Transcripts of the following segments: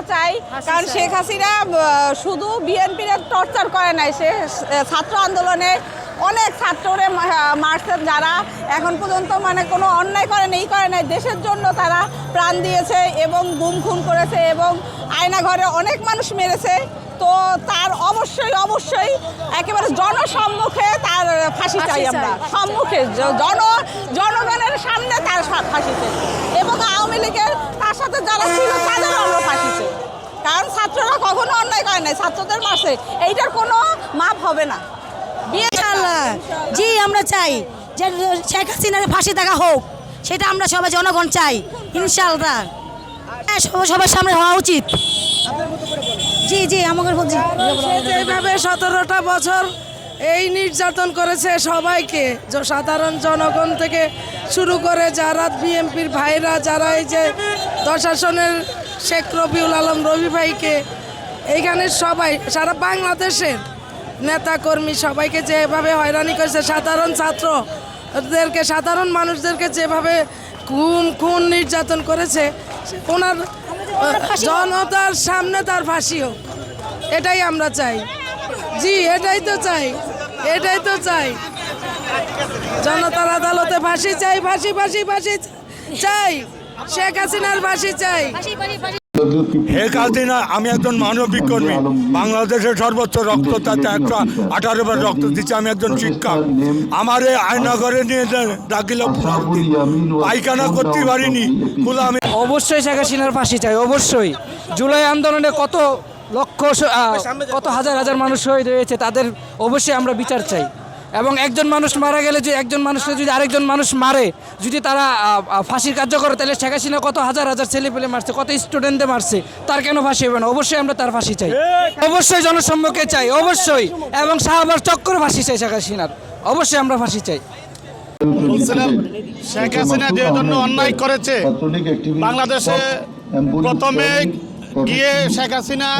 আমরা চাই। কারণ শেখ হাসিনা শুধু বিএনপির টর্চার করে নাই সে ছাত্র আন্দোলনে অনেক ছাত্ররে মারছে যারা এখন পর্যন্ত মানে কোনো অন্যায় করে নেই করে নাই। দেশের জন্য তারা প্রাণ দিয়েছে এবং গুম খুন করেছে এবং আয়নাঘরে অনেক মানুষ মেরেছে। তো তার অবশ্যই অবশ্যই একেবারে জনসম্মুখে তার ফাঁসি চাই আমরা। সম্মুখে জন জনগণের সামনে তার ফাঁসি চাই। এবং আওয়ামী লীগের তার সাথে যারা ছিল ছাত্ররা কখনো অন্যায় করে নাই ছাত্রদের মারছে। এইটার কোনো মাপ হবে না। জি আমরা চাই যে শেখ হাসিনার ফাঁসি দেখা হোক সেটা আমরা সবাই জনগণ চাই ইনশাল্লাহ হ্যাঁ সব- সবার সামনে হওয়া উচিত। জি জি আমাকে বলছি যেভাবে সতেরোটা বছর এই নির্যাতন করেছে সবাইকে। সাধারণ জনগণ থেকে শুরু করে যারা বিএনপির ভাইরা যারা এই যে প্রশাসনের শেখ রবিউল আলম রবি ভাইকে এইখানে সবাই সারা বাংলাদেশের নেতাকর্মী সবাইকে যেভাবে হয়রানি করেছে সাধারণ ছাত্রদেরকে সাধারণ মানুষদেরকে যেভাবে খুন খুন নির্যাতন করেছে ওনার জনতার সামনে তার ফাঁসি হোক। এটাই আমরা চাই। জি এটাই তো চাই। এটাই তো চাই। জনতার আদালতে ফাঁসি চাই ফাঁসি ফাঁসি ফাঁসি চাই। শেখ হাসিনার ফাঁসি চাই। শেখ হাসিনা আমি একজন মানবিক কর্মী বাংলাদেশের সর্বোচ্চ রক্তদাতা একশো আঠারো বার রক্ত দিচ্ছে আমি একজন শিক্ষক। আমার এই আয়নাঘরে নিয়ে ডাকিল পায়খানা করতে পারিনি বলে আমি অবশ্যই শেখ হাসিনার ফাঁসি চাই অবশ্যই। জুলাই আন্দোলনে কত লক্ষ কত হাজার হাজার মানুষ শহীদ হয়েছে তাদের অবশ্যই আমরা বিচার চাই। এবং একজন মানুষ মারা গেলে যে একজন মানুষকে যদি আরেকজন মানুষ মারে যদি তারা ফাঁসির কার্য করে তাহলে শেখ হাসিনা কত হাজার হাজার ছেলে পেলে মারছে কত স্টুডেন্টদের মারছে তার কেন ফাঁসি হবে না? অবশ্যই আমরা তার ফাঁসি চাই। অবশ্যই জনসম্মুখে চাই অবশ্যই। এবং শাহবাজ চক্কর ফাঁসি চাই শেখ হাসিনার। অবশ্যই আমরা ফাঁসি চাই। শেখ হাসিনা যে জন্য অন্যায় করেছে বাংলাদেশে প্রথমে গিয়ে শেখ হাসিনা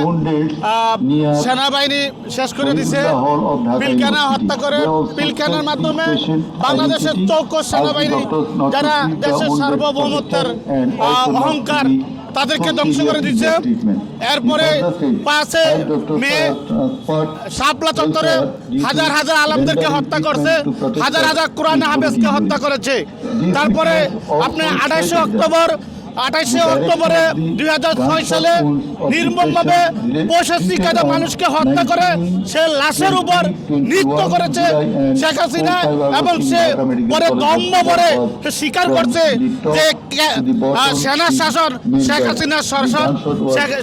সেনাবাহিনী শেষ করে দিছে। পিলখানা হত্যা করে পিলখানার মাধ্যমে বাংলাদেশের চৌকস সেনাবাহিনী যারা দেশের সার্বভৌমত্বের অহংকার তাদেরকে ধ্বংস করে দিচ্ছে। এরপরে পাঁচে মে শাপলা চত্বরে হাজার হাজার আলমদেরকে হত্যা করছে। হাজার হাজার কোরআন হাফেজকে হত্যা করেছে। তারপরে আপনি আঠাশে অক্টোবর আঠাশে অক্টোবরে দুই হাজার ছয় সালে নির্মমভাবে পঁয়ষট্টি কাজা মানুষকে হত্যা করে সে লাশের উপর নৃত্য করেছে শেখ হাসিনা এবং সে পরে দম্ভ পরে সে স্বীকার করছে যে সেনা শাসন শেখ হাসিনার শাসন,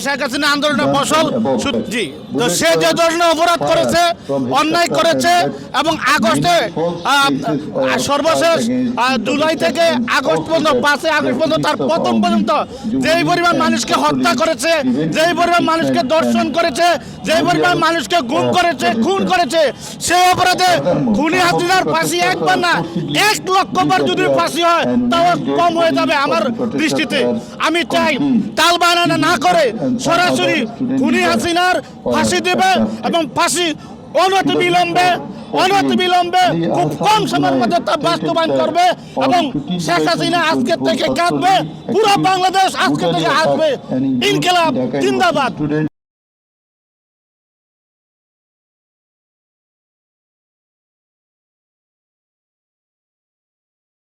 শেখ- হাসিনা আন্দোলনের ফসল সু- জি। তো সে যে ধরনের অপরাধ করেছে, অন্যায় করেছে এবং আগস্টে সর্বশেষ জুলাই থেকে আগস্ট পর্যন্ত, পাঁচই আগস্ট পর্যন্ত তার প্রথম পর্যন্ত যেই পরিমাণ মানুষকে হত্যা করেছে, যেই পরিমাণ মানুষকে দর্শন করেছে, যেই পরিমাণ মানুষকে গুম করেছে, খুন করেছে, সেই অপরাধে খুনি হাসিনার ফাঁসি একবার না, এক লক্ষ বার যদি ফাঁসি হয়, তাও কম হয়ে যাবে আমার দৃষ্টিতে। আমি চাই তাল বানানো না করে সরাসরি খুনি হাসিনার ফাঁসি দেবে এবং ফাঁসি অনতি বিলম্বে অনতি বিলম্বে খুব কম সময়ের মধ্যে তা বাস্তবায়ন করবে এবং শেখ হাসিনা আজকে থেকে কাঁদবে। পুরো বাংলাদেশ আজকে থেকে আসবে। ইনকিলাব জিন্দাবাদ।